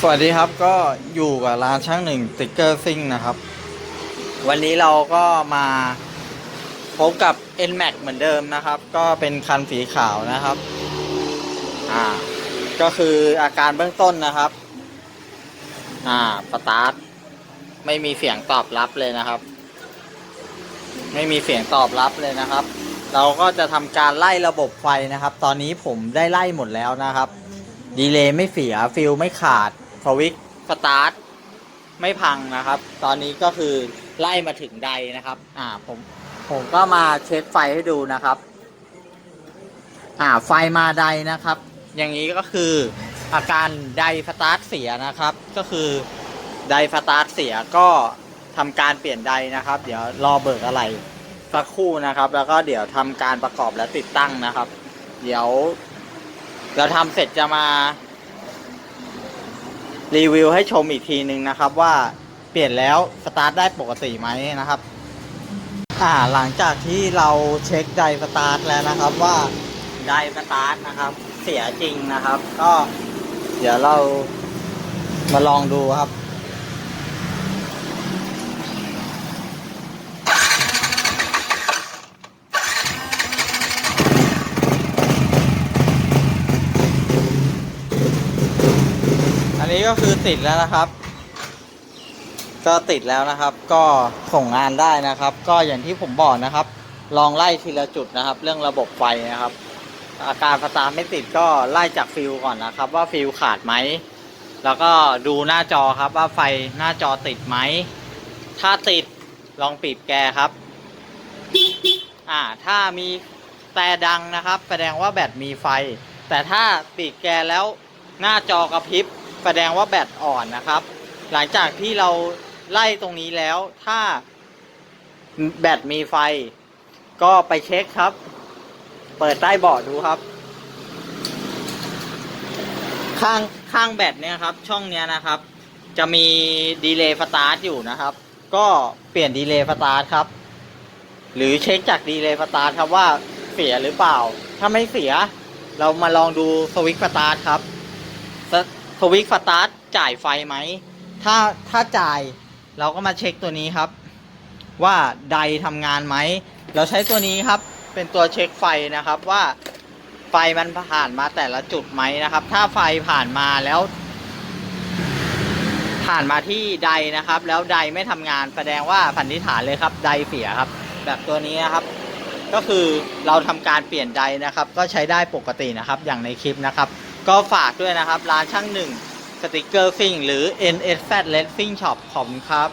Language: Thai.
สวัสดีครับก็อยู่กับร้านช่างหนึ่งติ๊กเกอร์ซิ่งนะครับ วันนี้เราก็มาพบกับ NMAX เหมือนเดิมนะครับ ก็เป็นคันสีขาวนะครับอ่าก็คืออาการเบื้องต้นนะครับอ่าสตาร์ทไม่มีเสียงตอบรับเลยนะครับ ไม่มีเสียงตอบรับเลยนะครับ เราก็จะทำการไล่ระบบไฟนะครับ ตอนนี้ผมได้ไล่หมดแล้วนะครับดีเลย์ไม่เสียฟิลไม่ขาด ฟวิกสตาร์ทไม่พังนะครับ ตอนนี้ก็คือไล่มาถึงใดนะครับ อ่าผมผมก็มาเช็คไฟให้ดูนะครับ อ่าไฟมาใดนะครับ อย่างนี้ก็คืออาการไดสตาร์ทเสียนะครับ ก็คือไดสตาร์ทเสียก็ทำการเปลี่ยนไดนะครับ เดี๋ยวรอเบิกอะไรสักครู่นะครับ แล้วก็เดี๋ยวทำการประกอบและติดตั้งนะครับ เดี๋ยวเราทำเสร็จจะมา รีวิวให้ชมอีกทีหนึ่งนะครับว่าเปลี่ยนแล้วสตาร์ทได้ปกติไหมนะครับอ่าหลังจากที่เราเช็คไดสตาร์ทแล้วนะครับว่าไดสตาร์ทนะครับ เสียจริงนะครับ ก็ เดี๋ยวเรามาลองดูครับ นี้ก็คือติดแล้วนะครับ ก็ติดแล้วนะครับ ก็ส่งงานได้นะครับ ก็อย่างที่ผมบอกนะครับ ลองไล่ทีละจุดนะครับ เรื่องระบบไฟนะครับ อาการสตาร์ทไม่ติดก็ไล่จากฟิลก่อนนะครับ ว่าฟิลขาดไหมแล้วก็ดูหน้าจอครับว่าไฟหน้าจอติดไหม ถ้าติดลองปิดแกครับ อ่า ถ้ามีแต่ดังนะครับ แสดงว่าแบตมีไฟ แต่ถ้าปิดแกแล้วหน้าจอกระพริบ แสดงว่าแบตอ่อนนะครับ หลังจากที่เราไล่ตรงนี้แล้ว ถ้าแบตมีไฟ ก็ไปเช็คครับ เปิดใต้เบาะดูครับ ข้างข้างแบตเนี่ยครับ ช่องเนี้ยนะครับ จะมีดีเลย์สตาร์ทอยู่นะครับ ก็เปลี่ยนดีเลย์สตาร์ทครับ หรือเช็คจากดีเลย์สตาร์ทครับว่าเสียหรือเปล่า ถ้าไม่เสีย เรามาลองดูสวิตช์สตาร์ทครับ สวิตช์สตาร์ทจ่ายไฟไหม ถ้าถ้าจ่ายเราก็มาเช็คตัวนี้ครับ ว่าไดทำงานไหม เราใช้ตัวนี้ครับเป็นตัวเช็คไฟนะครับว่าไฟมันผ่านมาแต่ละจุดไหมนะครับ ถ้าไฟผ่านมาแล้ว ผ่านมาที่ไดนะครับ แล้วไดไม่ทำงานแสดงว่าสันนิษฐานเลยครับไดเสียครับ แบบตัวนี้นะครับ ก็คือเราทำการเปลี่ยนไดนะครับ ก็ใช้ได้ปกตินะครับ อย่างในคลิปนะครับ ก็ฝากด้วยนะครับ ร้านช่างหนึ่งสติกเกอร์ฟิงหรือ NS Fat Red Fing Shop ขอบคุณครับ